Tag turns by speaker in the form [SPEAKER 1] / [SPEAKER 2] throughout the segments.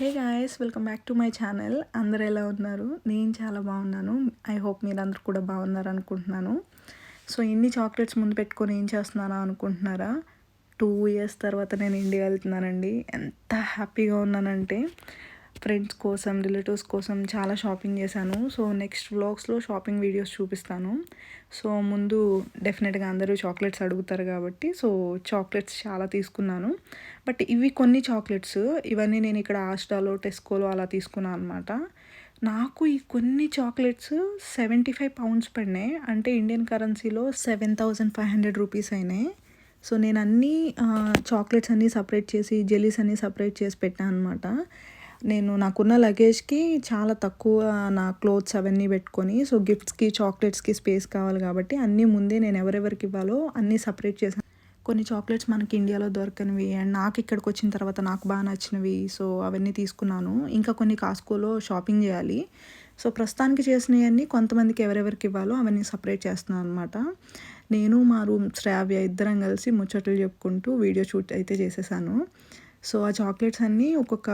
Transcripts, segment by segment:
[SPEAKER 1] Hey guys welcome back to my channel అందరు ఎలా ఉన్నారు? నేను చాలా బాగున్నాను. ఐ హోప్ మీరు అందరు కూడా బాగున్నారు అనుకుంటున్నాను. సో ఇన్ని చాక్లెట్స్ ముందు పెట్టుకొని ఏం చేస్తున్నానా అనుకుంటున్నారా? టూ ఇయర్స్ తర్వాత నేను ఇండియా వెళ్తున్నానండి. ఎంత హ్యాపీగా ఉన్నానంటే ఫ్రెండ్స్ కోసం రిలేటివ్స్ కోసం చాలా షాపింగ్ చేశాను. సో నెక్స్ట్ వ్లాగ్స్లో షాపింగ్ వీడియోస్ చూపిస్తాను. సో ముందు డెఫినెట్గా అందరూ చాక్లెట్స్ అడుగుతారు కాబట్టి సో చాక్లెట్స్ చాలా తీసుకున్నాను. బట్ ఇవి కొన్ని చాక్లెట్స్ ఇవన్నీ నేను ఇక్కడ ఆస్టాలో టెస్కోలో అలా తీసుకున్నాను అనమాట నాకు ఈ కొన్ని చాక్లెట్స్ సెవెంటీ ఫైవ్ పౌండ్స్ పడినాయి. అంటే ఇండియన్ కరెన్సీలో seven thousand five hundred rupees అయినాయి. సో నేను అన్నీ చాక్లెట్స్ అన్నీ సపరేట్ చేసి జెలీస్ అన్నీ సపరేట్ చేసి పెట్టాను అనమాట నేను నాకున్న లగేజ్కి చాలా తక్కువ నా క్లోత్స్ అవన్నీ పెట్టుకొని సో గిఫ్ట్స్కి చాక్లెట్స్కి స్పేస్ కావాలి కాబట్టి అన్నీ ముందే నేను ఎవరెవరికి ఇవ్వాలో అన్నీ సపరేట్ చేశాను. కొన్ని చాక్లెట్స్ మనకి ఇండియాలో దొరకనివి అండ్ నాకు ఇక్కడికి వచ్చిన తర్వాత నాకు బాగా నచ్చినవి సో అవన్నీ తీసుకున్నాను. ఇంకా కొన్ని కాస్కోలో షాపింగ్ చేయాలి. సో ప్రస్తుతానికి చేసినవన్నీ కొంతమందికి ఎవరెవరికి ఇవ్వాలో అవన్నీ సపరేట్ చేస్తున్నాను అనమాట నేను మా రూమ్ శ్రావ్య ఇద్దరం కలిసి ముచ్చట్లు చెప్పుకుంటూ వీడియో షూట్ అయితే చేసేసాను. సో ఆ చాక్లెట్స్ అన్నీ ఒక్కొక్క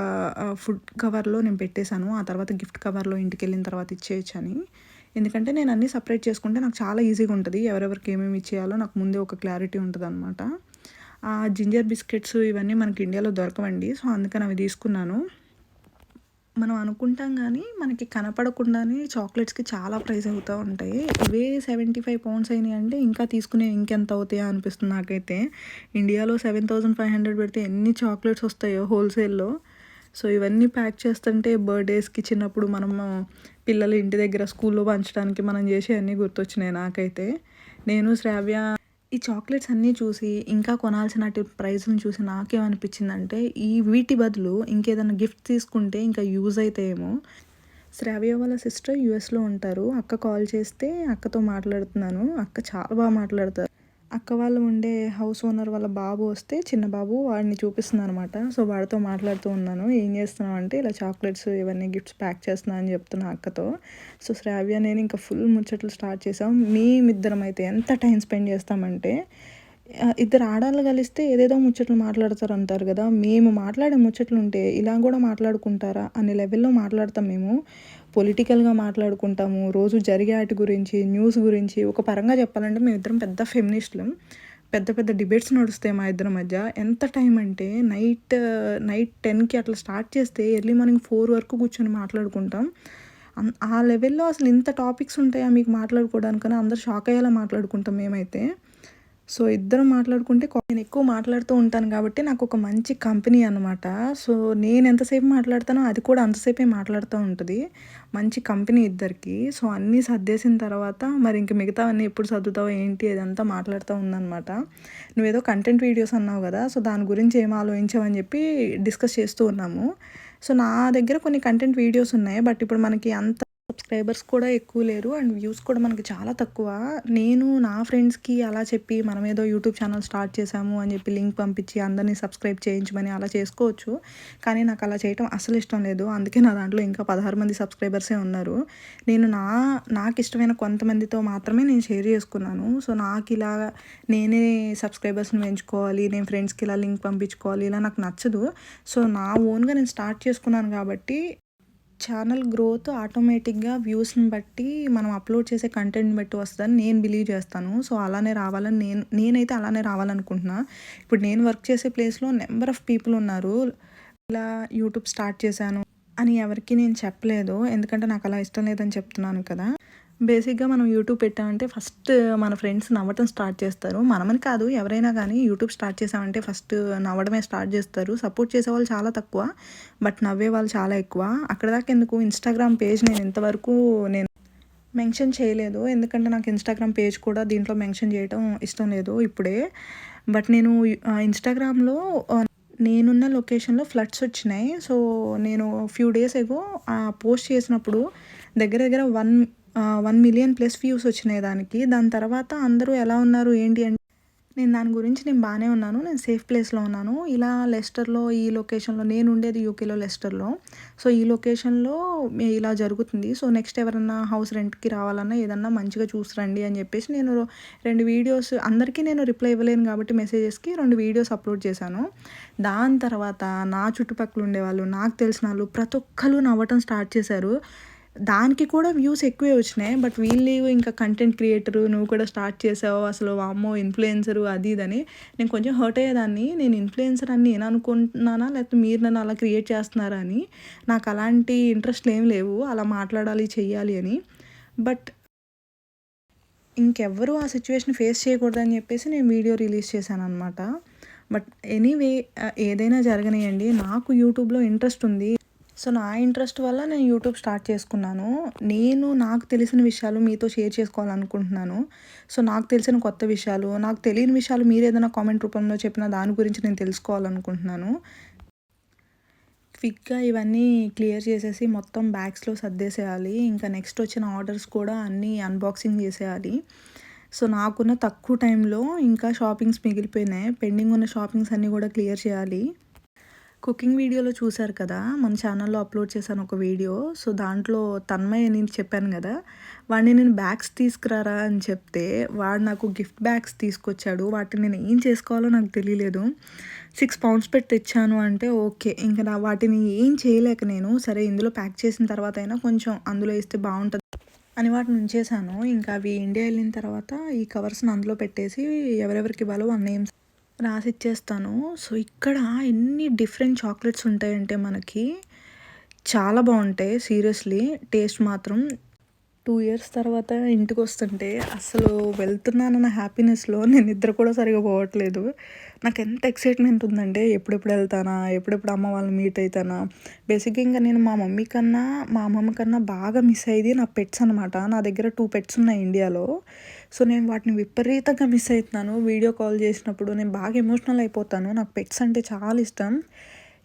[SPEAKER 1] ఫుడ్ కవర్లో నేను పెట్టేశాను. ఆ తర్వాత గిఫ్ట్ కవర్లో ఇంటికి వెళ్ళిన తర్వాత ఇచ్చేయచ్చు అని. ఎందుకంటే నేను అన్నీ సపరేట్ చేసుకుంటే నాకు చాలా ఈజీగా ఉంటుంది. ఎవరెవరికి ఏమేమి ఇచ్చేయాలో నాకు ముందే ఒక క్లారిటీ ఉంటుంది అనమాట ఆ జింజర్ బిస్కెట్స్ ఇవన్నీ మనకి ఇండియాలో దొరకవండి. సో అందుకని అవి తీసుకున్నాను. మనం అనుకుంటాం కానీ మనకి కనపడకుండానే చాక్లెట్స్కి చాలా ప్రైస్ అవుతూ ఉంటాయి. ఇవే సెవెంటీ ఫైవ్ పౌండ్స్ అయినాయి అంటే ఇంకా తీసుకునే ఇంకెంత అవుతాయో అనిపిస్తుంది నాకైతే. ఇండియాలో సెవెన్ థౌజండ్ ఫైవ్ హండ్రెడ్ పెడితే ఎన్ని చాక్లెట్స్ వస్తాయో హోల్సేల్లో. సో ఇవన్నీ ప్యాక్ చేస్తుంటే బర్త్డేస్కి చిన్నప్పుడు మనము పిల్లలు ఇంటి దగ్గర స్కూల్లో పంచడానికి మనం చేసే అన్నీ గుర్తొచ్చినాయి నాకైతే. నేను శ్రావ్య ఈ చాక్లెట్స్ అన్నీ చూసి ఇంకా కొనాల్సిన ప్రైస్ని చూసి నాకేమనిపించిందంటే ఈ వీటి బదులు ఇంకేదైనా గిఫ్ట్ తీసుకుంటే ఇంకా యూజ్ అవుతాయేమో శ్రావ్య వాళ్ళ సిస్టర్ యూఎస్లో ఉంటారు. అక్క కాల్ చేస్తే అక్కతో మాట్లాడుతున్నాను. అక్క చాలా బాగా మాట్లాడతారు. అక్క వాళ్ళు ఉండే హౌస్ ఓనర్ వాళ్ళ బాబు వస్తే చిన్న బాబు వాడిని చూపిస్తున్నాను అనమాట సో వాడితో మాట్లాడుతూ ఉన్నాను. ఏం చేస్తున్నావు అంటే ఇలా చాక్లెట్స్ ఇవన్నీ గిఫ్ట్స్ ప్యాక్ చేస్తున్నా అని చెప్తున్నా అక్కతో. సో శ్రావ్య నేను ఇంకా ఫుల్ ముచ్చట్లు స్టార్ట్ చేసాం. మేమిద్దరం అయితే ఎంత టైం స్పెండ్ చేస్తామంటే ఇద్దరు ఆడాలు కలిస్తే ఏదేదో ముచ్చట్లు మాట్లాడతారు అంటారు కదా. మేము మాట్లాడే ముచ్చట్లు ఉంటే ఇలా కూడా మాట్లాడుకుంటారా అనే లెవెల్లో మాట్లాడతాం మేము. పొలిటికల్గా మాట్లాడుకుంటాము రోజు జరిగే వాటి గురించి న్యూస్ గురించి ఒక పరంగా చెప్పాలంటే మేము ఇద్దరం పెద్ద ఫెమినిస్టులం. పెద్ద పెద్ద డిబేట్స్ నడుస్తాయి మా ఇద్దరి మధ్య. ఎంత టైం అంటే నైట్ నైట్ టెన్కి అట్లా స్టార్ట్ చేస్తే ఎర్లీ మార్నింగ్ ఫోర్ వరకు కూర్చొని మాట్లాడుకుంటాం. ఆ లెవెల్లో అసలు ఇంత టాపిక్స్ ఉంటాయా మీకు మాట్లాడుకోవడానికన్నా అందరు షాక్ అయ్యేలా మాట్లాడుకుంటాం మేమైతే. సో ఇద్దరు మాట్లాడుకుంటే నేను ఎక్కువ మాట్లాడుతూ ఉంటాను కాబట్టి నాకు ఒక మంచి కంపెనీ అనమాట సో నేను ఎంతసేపు మాట్లాడతానో అది కూడా అంతసేపే మాట్లాడుతూ ఉంటుంది. మంచి కంపెనీ ఇద్దరికి. సో అన్నీ సర్దేసిన తర్వాత మరి ఇంక మిగతావన్నీ ఎప్పుడు సర్దుతావు ఏంటి అదంతా మాట్లాడుతూ ఉందన్నమాట. నువ్వేదో కంటెంట్ వీడియోస్ అన్నావు కదా సో దాని గురించి ఏం ఆలోచించావని చెప్పి డిస్కస్ చేస్తూ ఉన్నాము. సో నా దగ్గర కొన్ని కంటెంట్ వీడియోస్ ఉన్నాయి. బట్ ఇప్పుడు మనకి అంత సబ్స్క్రైబర్స్ కూడా ఎక్కువ లేరు అండ్ వ్యూస్ కూడా మనకి చాలా తక్కువ. నేను నా ఫ్రెండ్స్కి అలా చెప్పి మనం ఏదో యూట్యూబ్ ఛానల్ స్టార్ట్ చేసాము అని చెప్పి లింక్ పంపించి అందరినీ సబ్స్క్రైబ్ చేయించమని అలా చేసుకోవచ్చు. కానీ నాకు అలా చేయటం అసలు ఇష్టం లేదు. అందుకే నా దాంట్లో ఇంకా పదహారు మంది సబ్స్క్రైబర్సే ఉన్నారు. నేను నా నాకు ఇష్టమైన కొంతమందితో మాత్రమే నేను షేర్ చేసుకున్నాను. సో నాకు ఇలా నేనే సబ్స్క్రైబర్స్ని పెంచుకోవాలి నేను ఫ్రెండ్స్కి ఇలా లింక్ పంపించుకోవాలి ఇలా నాకు నచ్చదు. సో నా ఓన్గా నేను స్టార్ట్ చేసుకున్నాను కాబట్టి ఛానల్ గ్రోత్ ఆటోమేటిక్గా వ్యూస్ని బట్టి మనం అప్లోడ్ చేసే కంటెంట్ని బట్టి వస్తుందని నేను బిలీవ్ చేస్తాను. సో అలానే రావాలని నేను నేనైతే అలానే రావాలనుకుంటున్నా. ఇప్పుడు నేను వర్క్ చేసే ప్లేస్లో నెంబర్ ఆఫ్ పీపుల్ ఉన్నారు. ఇలా యూట్యూబ్ స్టార్ట్ చేశాను అని ఎవరికి నేను చెప్పలేదు. ఎందుకంటే నాకు అలా ఇష్టం లేదని చెప్తున్నాను కదా. బేసిక్గా మనం యూట్యూబ్ పెట్టామంటే ఫస్ట్ మన ఫ్రెండ్స్ నవ్వటం స్టార్ట్ చేస్తారు. మనమని కాదు ఎవరైనా కానీ యూట్యూబ్ స్టార్ట్ చేసామంటే ఫస్ట్ నవ్వడమే స్టార్ట్ చేస్తారు. సపోర్ట్ చేసే వాళ్ళు చాలా తక్కువ బట్ నవ్వే వాళ్ళు చాలా ఎక్కువ. అక్కడ దాకా ఎందుకు? ఇన్స్టాగ్రామ్ పేజ్ నేను ఇంతవరకు నేను మెన్షన్ చేయలేదు. ఎందుకంటే నాకు ఇన్స్టాగ్రామ్ పేజ్ కూడా దీంట్లో మెన్షన్ చేయడం ఇష్టం లేదు ఇప్పుడే. బట్ నేను ఇన్స్టాగ్రామ్లో నేనున్న లొకేషన్లో ఫ్లడ్స్ వచ్చినాయి. సో నేను ఫ్యూ డేస్ ఎగో పోస్ట్ చేసినప్పుడు దగ్గర దగ్గర one one million plus views వచ్చినాయి దానికి. దాని తర్వాత అందరూ ఎలా ఉన్నారు ఏంటి అంటే నేను దాని గురించి నేను బాగానే ఉన్నాను నేను సేఫ్ ప్లేస్లో ఉన్నాను. ఇలా లెస్టర్లో ఈ లొకేషన్లో నేను ఉండేది యూకేలో లెస్టర్లో సో ఈ లొకేషన్లో ఇలా జరుగుతుంది. సో నెక్స్ట్ ఎవరన్నా హౌస్ రెంట్కి రావాలన్నా ఏదన్నా మంచిగా చూసిరండి అని చెప్పేసి నేను రెండు వీడియోస్ అందరికీ నేను రిప్లై ఇవ్వలేను కాబట్టి మెసేజెస్కి రెండు వీడియోస్ అప్లోడ్ చేశాను. దాని తర్వాత నా చుట్టుపక్కల ఉండేవాళ్ళు నాకు తెలిసిన వాళ్ళు ప్రతి ఒక్కరు నవ్వటం స్టార్ట్ చేశారు. దానికి కూడా వ్యూస్ ఎక్కువే వచ్చినాయి. బట్ వీళ్ళు ఇంకా కంటెంట్ క్రియేటరు నువ్వు కూడా స్టార్ట్ చేసావు. అసలు అమ్మో ఇన్ఫ్లుయెన్సరు అది ఇదని నేను కొంచెం హర్ట్ అయ్యేదాన్ని. నేను ఇన్ఫ్లుయెన్సర్ అని నేను అనుకుంటున్నానా? లేకపోతే మీరు నన్ను అలా క్రియేట్ చేస్తున్నారా అని. నాకు అలాంటి ఇంట్రెస్ట్లు ఏం లేవు. అలా మాట్లాడాలి చెయ్యాలి అని. బట్ ఇంకెవ్వరూ ఆ సిచ్యువేషన్ ఫేస్ చేయకూడదని చెప్పేసి నేను వీడియో రిలీజ్ చేశాను అనమాట బట్ ఎనీవే ఏదైనా జరగనియండి. నాకు యూట్యూబ్లో ఇంట్రెస్ట్ ఉంది. సో నా ఇంట్రెస్ట్ వల్ల నేను యూట్యూబ్ స్టార్ట్ చేసుకున్నాను. నేను నాకు తెలిసిన విషయాలు మీతో షేర్ చేసుకోవాలనుకుంటున్నాను. సో నాకు తెలిసిన కొత్త విషయాలు నాకు తెలియని విషయాలు మీరు ఏదైనా కామెంట్ రూపంలో చెప్పిన దాని గురించి నేను తెలుసుకోవాలనుకుంటున్నాను. క్విక్గా ఇవన్నీ క్లియర్ చేసేసి మొత్తం బ్యాగ్స్లో సర్దేసేయాలి. ఇంకా నెక్స్ట్ వచ్చిన ఆర్డర్స్ కూడా అన్నీ అన్బాక్సింగ్ చేసేయాలి. సో నాకున్న తక్కువ టైంలో ఇంకా షాపింగ్స్ మిగిలిపోయినాయి. పెండింగ్ ఉన్న షాపింగ్స్ అన్నీ కూడా క్లియర్ చేయాలి. కుకింగ్ వీడియోలో చూశారు కదా? మన ఛానల్లో అప్లోడ్ చేశాను ఒక వీడియో. సో దాంట్లో తన్మయ్ అని చెప్పాను కదా వాడిని నేను బ్యాగ్స్ తీసుకురారా? అని చెప్తే వాడు నాకు గిఫ్ట్ బ్యాగ్స్ తీసుకొచ్చాడు. వాటిని నేను ఏం చేసుకోవాలో నాకు తెలియలేదు. సిక్స్ పౌండ్స్ పెట్టి తెచ్చాను అంటే ఓకే. ఇంకా నా వాటిని ఏం చేయలేక నేను సరే ఇందులో ప్యాక్ చేసిన తర్వాత అయినా కొంచెం అందులో వేస్తే బాగుంటుంది అని వాటిని ఉంచేసాను ఇంకా అవి ఇండియా వెళ్ళిన తర్వాత ఈ కవర్స్ని అందులో పెట్టేసి ఎవరెవరికి ఇవ్వాలో వాళ్ళ నేమ్స్ రాసి ఇచ్చేస్తాను సో ఇక్కడ ఎన్ని డిఫరెంట్ చాక్లెట్స్ ఉంటాయంటే మనకి చాలా బాగుంటాయి. సీరియస్లీ టేస్ట్ మాత్రం టూ ఇయర్స్ తర్వాత ఇంటికి వస్తుంటే అసలు వెళ్తున్నానన్న హ్యాపీనెస్లో నేను నిద్ర కూడా సరిగా పోవట్లేదు. నాకు ఎంత ఎక్సైట్మెంట్ ఉందంటే ఎప్పుడెప్పుడు వెళ్తానా ఎప్పుడెప్పుడు అమ్మ వాళ్ళని మీట్ అవుతానా బేసిక్గా ఇంకా నేను మా మమ్మీ కన్నా మా అమ్మమ్మ కన్నా బాగా మిస్ అయ్యేది నా పెట్స్ అనమాట నా దగ్గర టూ పెట్స్ ఉన్నాయి ఇండియాలో. సో నేను వాటిని విపరీతంగా మిస్ అవుతున్నాను. వీడియో కాల్ చేసినప్పుడు నేను బాగా ఎమోషనల్ అయిపోతాను. నాకు పెట్స్ అంటే చాలా ఇష్టం.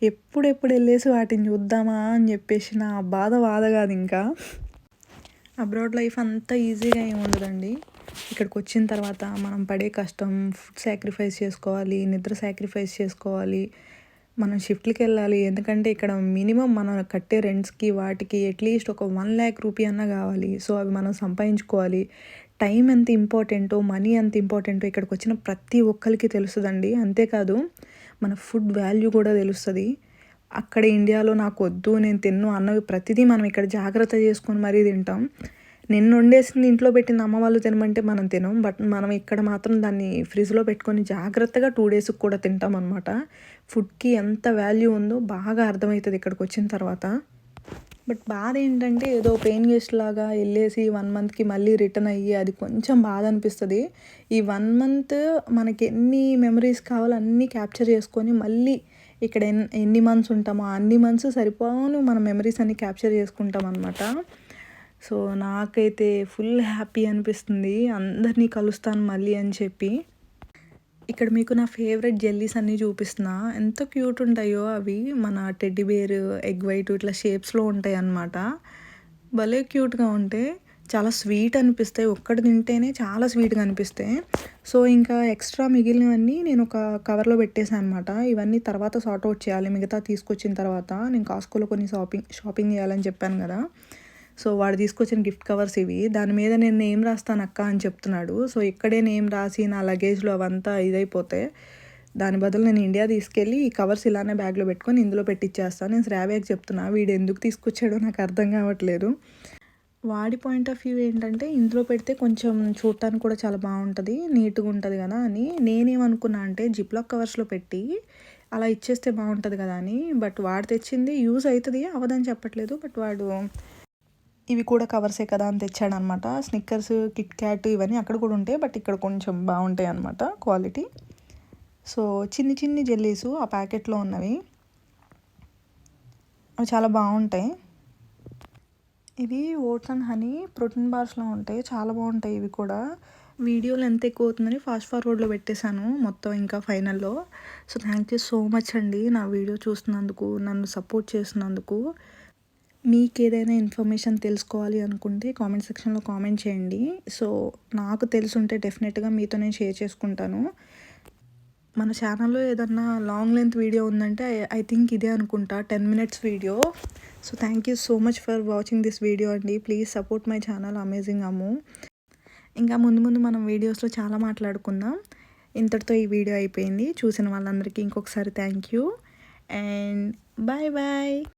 [SPEAKER 1] ఎప్పుడెప్పుడు వెళ్ళేసి వాటిని చూద్దామా అని చెప్పేసి నా బాధ బాధ కాదు ఇంకా. అబ్రాడ్ లైఫ్ అంతా ఈజీగా ఏమి ఉండదండి. ఇక్కడికి వచ్చిన తర్వాత మనం పడే కష్టం ఫుడ్ సాక్రిఫైస్ చేసుకోవాలి నిద్ర సాక్రిఫైస్ చేసుకోవాలి. మనం షిఫ్ట్లకి వెళ్ళాలి. ఎందుకంటే ఇక్కడ మినిమం మనం కట్టే రెంట్స్కి వాటికి అట్లీస్ట్ ఒక వన్ ల్యాక్ రూపీ అన్నా కావాలి. సో అవి మనం సంపాదించుకోవాలి. టైం ఎంత ఇంపార్టెంటో మనీ ఎంత ఇంపార్టెంటో ఇక్కడికి వచ్చిన ప్రతి ఒక్కరికి తెలుస్తుందండి. అంతేకాదు మన ఫుడ్ వాల్యూ కూడా తెలుస్తుంది. అక్కడ ఇండియాలో నాకు వద్దు నేను తిన్ను అన్నవి ప్రతిదీ మనం ఇక్కడ జాగ్రత్త చేసుకొని మరీ తింటాం. నిన్న వండేసింది ఇంట్లో పెట్టిన అమ్మ వాళ్ళు తినమంటే మనం తినం బట్ మనం ఇక్కడ మాత్రం దాన్ని ఫ్రిడ్జ్లో పెట్టుకొని జాగ్రత్తగా టూ డేస్కి కూడా తింటాం అనమాట ఫుడ్కి ఎంత వాల్యూ ఉందో బాగా అర్థమవుతుంది ఇక్కడికి వచ్చిన తర్వాత. బట్ బాధ ఏంటంటే ఏదో పెయిన్ గెస్ట్ లాగా వెళ్ళేసి వన్ మంత్కి మళ్ళీ రిటర్న్ అయ్యి అది కొంచెం బాధ అనిపిస్తుంది. ఈ వన్ మంత్ మనకి ఎన్ని మెమరీస్ కావాలో అన్నీ క్యాప్చర్ చేసుకొని మళ్ళీ ఇక్కడ ఎన్ ఎన్ని మంత్స్ ఉంటామో అన్ని మంత్స్ సరిపోను మన మెమరీస్ అన్ని క్యాప్చర్ చేసుకుంటాం అనమాట సో నాకైతే ఫుల్ హ్యాపీ అనిపిస్తుంది. అందరినీ కలుస్తాను మళ్ళీ అని చెప్పి. ఇక్కడ మీకు నా ఫేవరెట్ జెల్లీస్ అన్నీ చూపిస్తున్నా. ఎంత క్యూట్ ఉంటాయో అవి. మన టెడ్డీ బేర్ ఎగ్ వైట్ ఇట్లా షేప్స్లో ఉంటాయి అన్నమాట. భలే క్యూట్గా ఉంటాయి చాలా స్వీట్ అనిపిస్తాయి. ఒక్కటి తింటేనే చాలా స్వీట్గా అనిపిస్తాయి. సో ఇంకా ఎక్స్ట్రా మిగిలినవన్నీ నేను ఒక కవర్లో పెట్టేసాను అనమాట ఇవన్నీ తర్వాత సార్ట్ అవుట్ చేయాలి. మిగతా తీసుకొచ్చిన తర్వాత నేను కాస్కోలో కొన్ని షాపింగ్ షాపింగ్ చేయాలని చెప్పాను కదా. సో వాడు తీసుకొచ్చిన గిఫ్ట్ కవర్స్ ఇవి. దాని మీద నేను నేమ్ రాస్తాను అక్క అని చెప్తున్నాడు. సో ఇక్కడే నేమ్ రాసి నా లగేజ్లో అవంతా ఇదైపోతే దాని బదులు నేను ఇండియా తీసుకెళ్ళి ఈ కవర్స్ ఇలానే బ్యాగ్లో పెట్టుకొని ఇందులో పెట్టిచ్చేస్తాను. నేను శ్రావ్యాకి చెప్తున్నా వీడు ఎందుకు తీసుకొచ్చాడో నాకు అర్థం కావట్లేదు. వాడి పాయింట్ ఆఫ్ వ్యూ ఏంటంటే ఇందులో పెడితే కొంచెం చూడటానికి కూడా చాలా బాగుంటుంది నీట్గా ఉంటుంది కదా అని. నేనేమనుకున్నా అంటే జిప్లాక్ కవర్స్లో పెట్టి అలా ఇచ్చేస్తే బాగుంటుంది కదా అని. బట్ వాడు తెచ్చింది యూజ్ అవుతుంది అవదని చెప్పట్లేదు. బట్ వాడు ఇవి కూడా కవర్సే కదా అని తెచ్చాడనమాట. స్నిక్కర్స్ కిట్ క్యాట్ ఇవన్నీ అక్కడ కూడా ఉంటాయి బట్ ఇక్కడ కొంచెం బాగుంటాయి అనమాట క్వాలిటీ. సో చిన్ని చిన్ని జెల్లీసు ఆ ప్యాకెట్లో ఉన్నవి. అవి చాలా బాగుంటాయి. ఇవి ఓట్స్ అండ్ హనీ ప్రోటీన్ బార్స్లో ఉంటాయి. చాలా బాగుంటాయి ఇవి కూడా. వీడియోలు ఎంత ఎక్కువ అవుతుందని ఫాస్ట్ ఫార్వర్డ్లో పెట్టేశాను మొత్తం ఇంకా ఫైనల్లో. So thank you so much అండి నా వీడియో చూస్తున్నందుకు నన్ను సపోర్ట్ చేసినందుకు మీకు ఏదైనా ఇన్ఫర్మేషన్ తెలుసుకోవాలి అనుకుంటే కామెంట్ సెక్షన్లో కామెంట్ చేయండి. సో నాకు తెలుసుంటే డెఫినెట్గా మీతో నేను షేర్ చేసుకుంటాను. మన ఛానల్లో ఏదన్నా లాంగ్ లెంత్ వీడియో ఉందంటే ఐ థింక్ ఇదే అనుకుంటా ten minutes video. So thank you so much for watching this video అండి. Please support my channel amazing Ammu. ఇంకా ముందు ముందు మనం వీడియోస్లో చాలా మాట్లాడుకుందాం. ఇంతటితో ఈ వీడియో అయిపోయింది. చూసిన వాళ్ళందరికీ ఇంకొకసారి thank you. And bye bye.